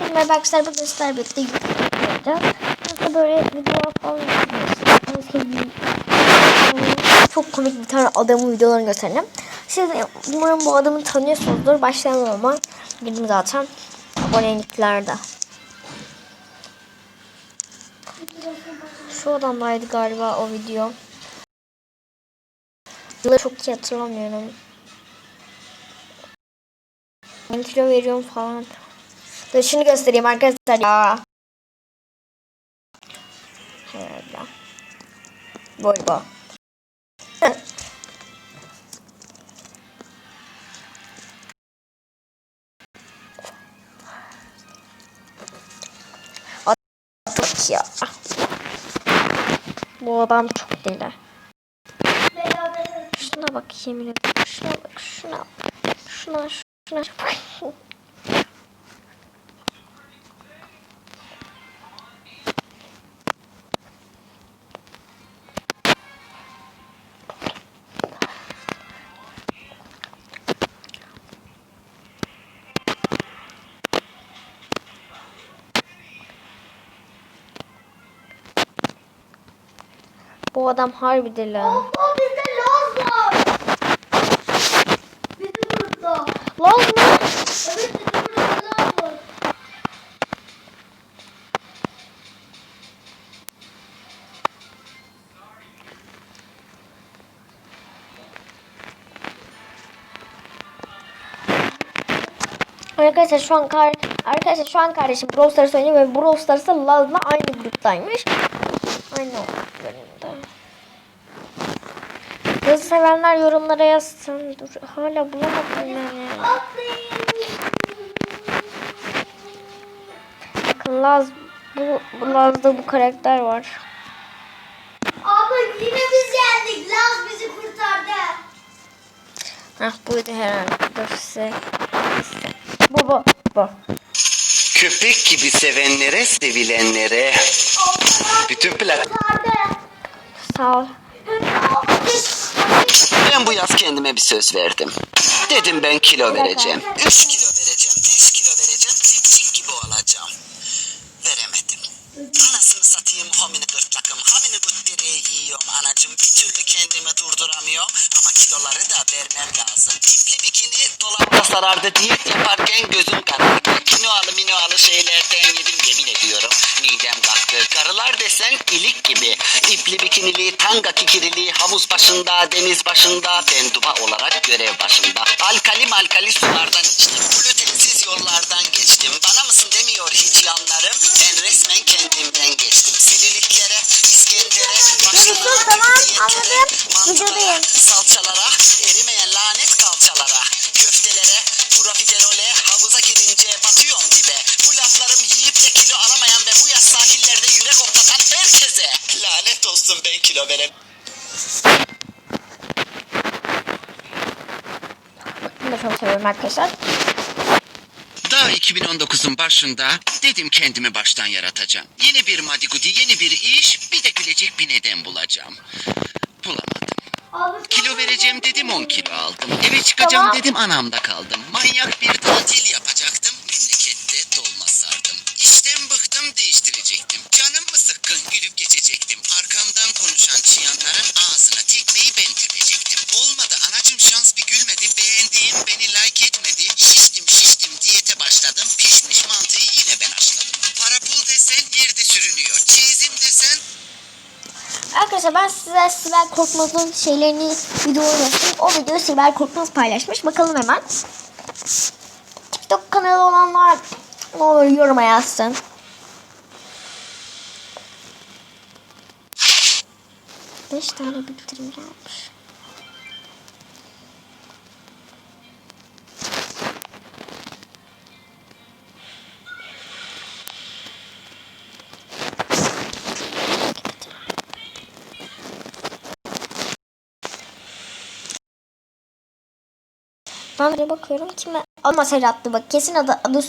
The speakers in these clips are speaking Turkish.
Merhaba arkadaşlar. Bugün sizlerle birlikte yapacağız. Aslında böyle videolar falan yapıyoruz. Çok komik bir tane adamın videolarını göstereceğim. Siz umarım bu adamı tanıyorsunuzdur. Başlayalım ama. Girdim zaten. Aboneliklerde. Şu adamdaydı galiba o video. Çok iyi hatırlamıyorum. Ben kilo veriyorum falan. Dur şunu göstereyim arkadaşlar ya. Boy bu. Çok ya. Bu adam çok deli. Şuna bak yemin ederim. Şuna bak. Şuna şuna. şuna. Bu adam harbi deli. O bizde Laz var. Bizim burada. Laz mı? Evet bizim burada Laz var. Arkadaşlar şu an kar arkadaşlar şu an kardeşim Brawl Stars oynuyor ve Brawl Stars'ta Laz'la aynı gruptaymış. Aynı bölümde. Yazı sevenler yorumlara yazsın. Dur hala bulamadım yani. Bakın Laz bu, bu Laz'da bu karakter var. Abla yine biz yendik. Laz bizi kurtardı. Hah buydu herhalde. Dur size. Bu bu bu. Köpek gibi sevenlere, sevilenlere, bütün plat... Sağ ol. Ben bu yaz kendime bir söz verdim. Dedim ben kilo vereceğim. 3 kilo vereceğim, 5 kilo vereceğim, dipçik gibi olacağım. Veremedim. Anasını satayım homini gırtlakım, homini guttireyi yiyorum anacım. Bir türlü kendimi durduramıyorum ama kiloları da vermem lazım. İpli bikini dolapta sarardı diyet yaparken gözüm karardı. Kinoalı minoalı şeylerden yedim yemin ediyorum. Midem kalktı. Karılar desen ilik gibi. İpli bikinili, tanga kikirili, havuz başında, deniz başında, ben duba olarak görev başında. Alkali malkali sulardan içtim. Glutensiz yollardan geçtim. Bana mısın demiyor hiç yanlarım. Ben resmen kendimden geçtim. Selülitlere, İskender'e, Sus, tamam, diyetlere, mantılara, salçalara, erimeyen lanet kalçalara, köftelere, profiterole, havuza girince batıyorum dibe. Bu laflarım oklatan herkese. Lanet olsun ben kilo verem. Bunu da çok seviyorum arkadaşlar. Daha 2019'un başında dedim kendimi baştan yaratacağım. Yeni bir madigudi, yeni bir iş, bir de gülecek bir neden bulacağım. Bulamadım. Kilo vereceğim dedim 10 kilo aldım. Eve çıkacağım Tamam. dedim anamda kaldım. Manyak bir tatil yapacaktım. Memlekette dolma sardım. İşten bıktım değiştirecektim. Canım sıkkın gülüp geçecektim. Arkamdan konuşan çıyanların ağzına tekmeyi ben tepecektim. Olmadı anacım şans bir gülmedi. Beğendiğim beni like etmedi. Şiştim şiştim diyete başladım. Pişmiş mantıyı yine ben haşladım. Para pul desen yerde sürünüyor. Çeyizim desen Arkadaşlar ben size Sibel Korkmaz'ın şeylerini videoyu göstereyim. O videoyu Sibel Korkmaz paylaşmış. Bakalım hemen. TikTok kanalı olanlar ne olur yoruma yazsın. Beş tane bildirim gelmiş. Ben de bakıyorum kime o mesaj bak kesin adı adı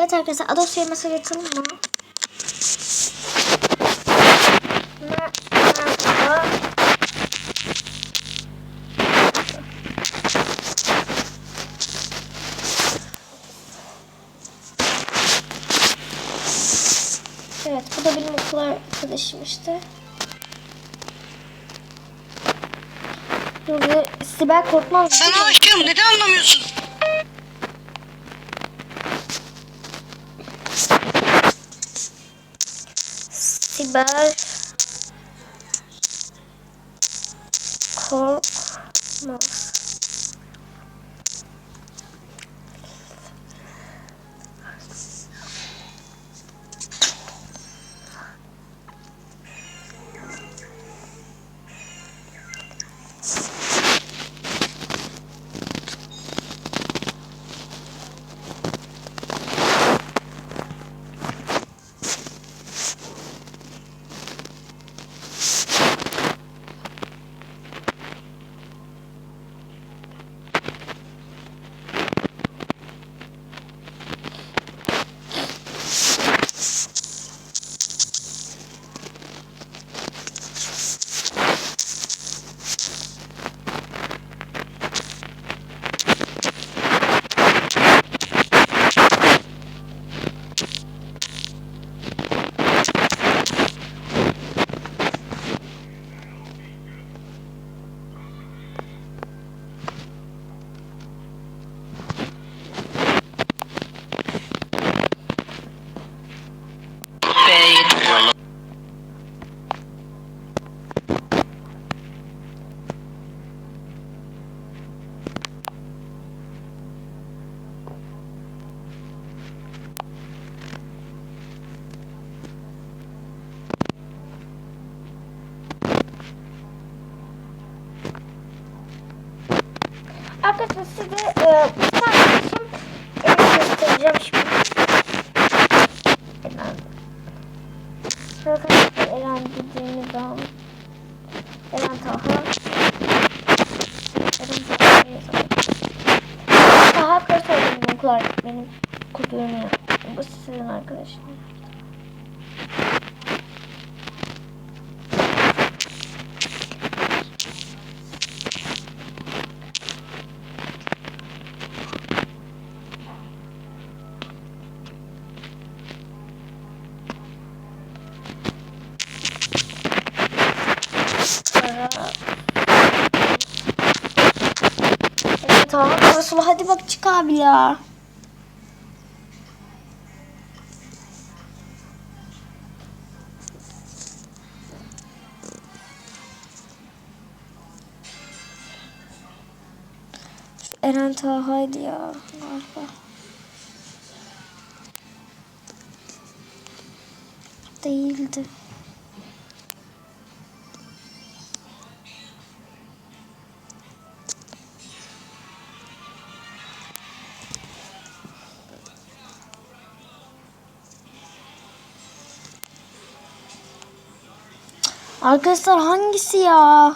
Evet arkadaşlar Adosya'ya mesaj atalım mı? Evet bu da benim okul arkadaşım işte. Burada Sibel Korkmaz. Sana aşığım neden anlamıyorsun? Sibel Korkmaz. Size e, bir arkadaşım evi göstereceğim şimdi. Eren. Arkadaşlar Eren dediğimiz zaman Eren Taha Eren Taha. Taha Karasoy'un okul benim kutuğunu Bu sizin arkadaşım. Ya. Eren Taha'ydı ya galiba. Değildi. Arkadaşlar hangisi ya?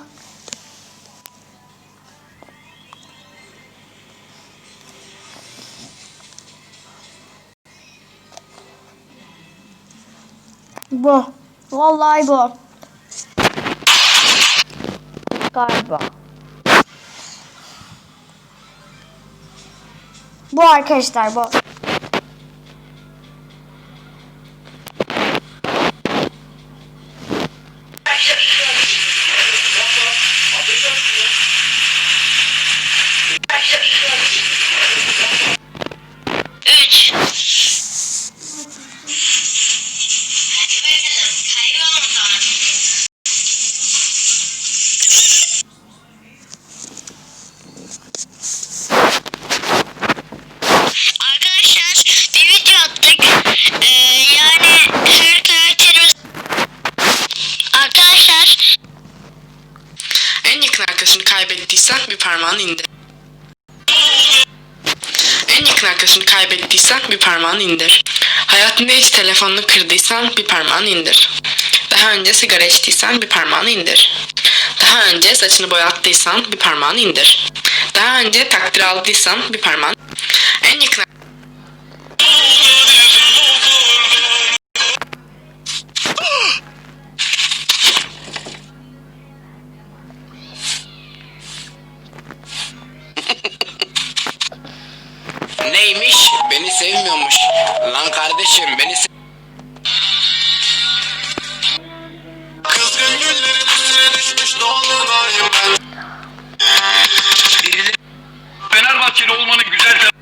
Bu. Vallahi bu. Galiba. Bu arkadaşlar bu. Üç. Hadi bakalım kaybol o zaman. Arkadaşlar bir video attık. Ee, yani her karakterimiz... Arkadaşlar En yakın arkadaşını kaybettiysen bir parmağını indir. En yakın arkadaşını kaybettiysen bir parmağını indir. Hayatında hiç telefonunu kırdıysan bir parmağını indir. Daha önce sigara içtiysen bir parmağını indir. Daha önce saçını boyattıysan bir parmağını indir. Daha önce takdir aldıysan bir parmağını En yakın Neymiş? Beni sevmiyormuş. Lan kardeşim beni se- Kızgın güllerin düşmüş dolunayım ben. Fenerbahçeli olmanın güzel